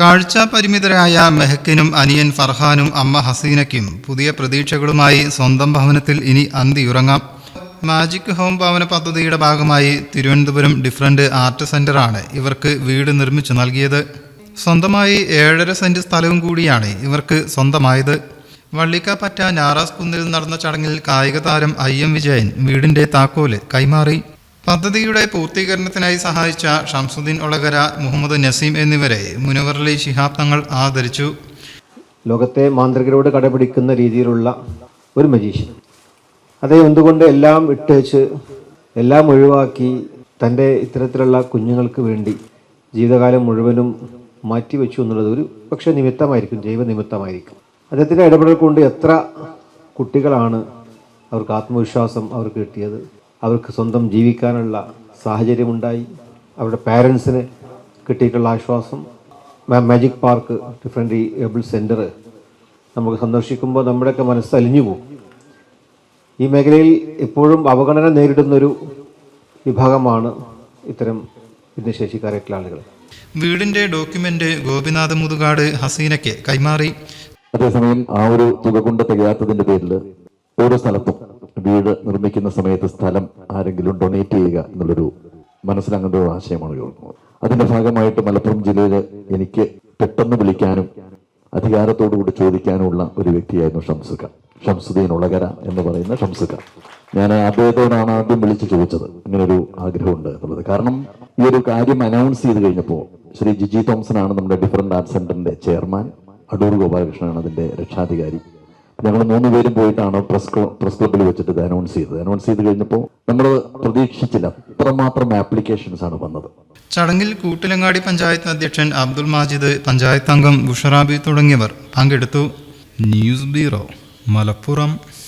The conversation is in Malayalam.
കാഴ്ച പരിമിതരായ മെഹക്കിനും അനിയൻ ഫർഹാനും അമ്മ ഹസീനയ്ക്കും പുതിയ പ്രതീക്ഷകളുമായി സ്വന്തം ഭവനത്തിൽ ഇനി അന്തിയുറങ്ങാം. മാജിക് ഹോം ഭവന പദ്ധതിയുടെ ഭാഗമായി തിരുവനന്തപുരം ഡിഫറന്റ് ആർട്ട് സെന്ററാണ് ഇവർക്ക് വീട് നിർമ്മിച്ചു നൽകിയത്. സ്വന്തമായി ഏഴര സെന്റ് സ്ഥലവും കൂടിയാണ് ഇവർക്ക് സ്വന്തമായത്. വള്ളിക്കാപ്പറ്റ ഞാറാസ് കുന്നിൽ നടന്ന ചടങ്ങിൽ കായിക താരം ഐ എം വിജയൻ വീടിന്റെ താക്കോൽ കൈമാറി. പദ്ധതിയുടെ പൂർത്തീകരണത്തിനായി സഹായിച്ച ഷംസുദ്ദീൻ ഒളകര മുഹമ്മദ് നസീം എന്നിവരെ മുനവർലി ശിഹാബ് തങ്ങൾ ആദരിച്ചു. ലോകത്തെ മാന്ത്രികരോട് കടപിടിക്കുന്ന രീതിയിലുള്ള ഒരു മജീഷ്യൻ. അതേ എന്തുകൊണ്ട് എല്ലാം ഇട്ടേച്ച് എല്ലാം ഒഴിവാക്കി തന്റെ ഇത്തരത്തിലുള്ള കുഞ്ഞുങ്ങൾക്ക് വേണ്ടി ജീവിതകാലം മുഴുവനും മാറ്റിവെച്ചു എന്നുള്ളത് ഒരു പക്ഷേ നിമിത്തമായിരിക്കും ജൈവനിമിത്തമായിരിക്കും അദ്ദേഹത്തിന്റെ ഇടപെടൽ കൊണ്ട് എത്ര കുട്ടികളാണ് അവർക്ക് ആത്മവിശ്വാസം അവർക്ക് കിട്ടിയത്. അവർക്ക് സ്വന്തം ജീവിക്കാനുള്ള സാഹചര്യമുണ്ടായി. അവരുടെ പാരൻസിന് കിട്ടിയിട്ടുള്ള ആശ്വാസം. മാ- magic park different able centre നമുക്ക് സന്ദർശിക്കുമ്പോൾ നമ്മുടെയൊക്കെ മനസ്സ് അലിഞ്ഞു പോകും. ഈ മേഖലയിൽ എപ്പോഴും അവഗണന നേരിടുന്നൊരു വിഭാഗമാണ് ഇത്തരം ഭിന്നശേഷിക്കാരായിട്ടുള്ള ആളുകൾ വീടിന്റെ ഡോക്യുമെന്റ് ഗോപിനാഥ മുതുകാട് ഹസീനയ്ക്ക് കൈമാറി. അതേസമയം ആ ഒരു തുക കൊണ്ട് തികയാത്തതിന്റെ പേരിൽ ഓരോ സ്ഥലത്തും വീട് നിർമ്മിക്കുന്ന സമയത്ത് സ്ഥലം ആരെങ്കിലും ഡൊണേറ്റ് ചെയ്യുക എന്നുള്ളൊരു മനസ്സിലങ്ങനത്തെ ഒരു ആശയമാണ് ഉയർന്നത് അതിന്റെ ഭാഗമായിട്ട് മലപ്പുറം ജില്ലയിൽ എനിക്ക് പെട്ടെന്ന് വിളിക്കാനും അധികാരത്തോടുകൂടി ചോദിക്കാനുമുള്ള ഒരു വ്യക്തിയായിരുന്നു ഷംസുഖ ഷംസുദ്ദീൻ ഉളകര എന്ന് പറയുന്ന ഷംസുഖ ഞാൻ അദ്ദേഹത്തോടാണ് ആദ്യം വിളിച്ച് ചോദിച്ചത്. ഇങ്ങനെ ഒരു ആഗ്രഹമുണ്ട് എന്നുള്ളത്. കാരണം ഈ ഒരു കാര്യം അനൗൺസ് ചെയ്ത് കഴിഞ്ഞപ്പോൾ ശ്രീ ജിജി തോംസൺ ആണ് നമ്മുടെ ഡിഫറന്റ് ആർട്സ് സെന്ററിന്റെ ചെയർമാൻ. അടൂർ ഗോപാലകൃഷ്ണനാണ് അതിന്റെ രക്ഷാധികാരി. ഞങ്ങൾ മൂന്ന് പേരും പോയിട്ടാണ് പ്രസ് പ്രസ് ക്ലബ്ബിൽ വെച്ചിട്ട് ഇത് അനൗൺസ് ചെയ്തത്. അനൗൺസ് ചെയ്ത് കഴിഞ്ഞപ്പോൾ നമ്മൾ പ്രതീക്ഷിച്ചില്ല. അത്രമാത്രം ആപ്ലിക്കേഷൻസ് ആണ് വന്നത്. ചടങ്ങിൽ കൂട്ടിലങ്ങാടി പഞ്ചായത്ത് അധ്യക്ഷൻ അബ്ദുൽ മാജിദ് പഞ്ചായത്ത് അംഗം ബുഷറാബി തുടങ്ങിയവർ പങ്കെടുത്തു. News bureau Malappuram.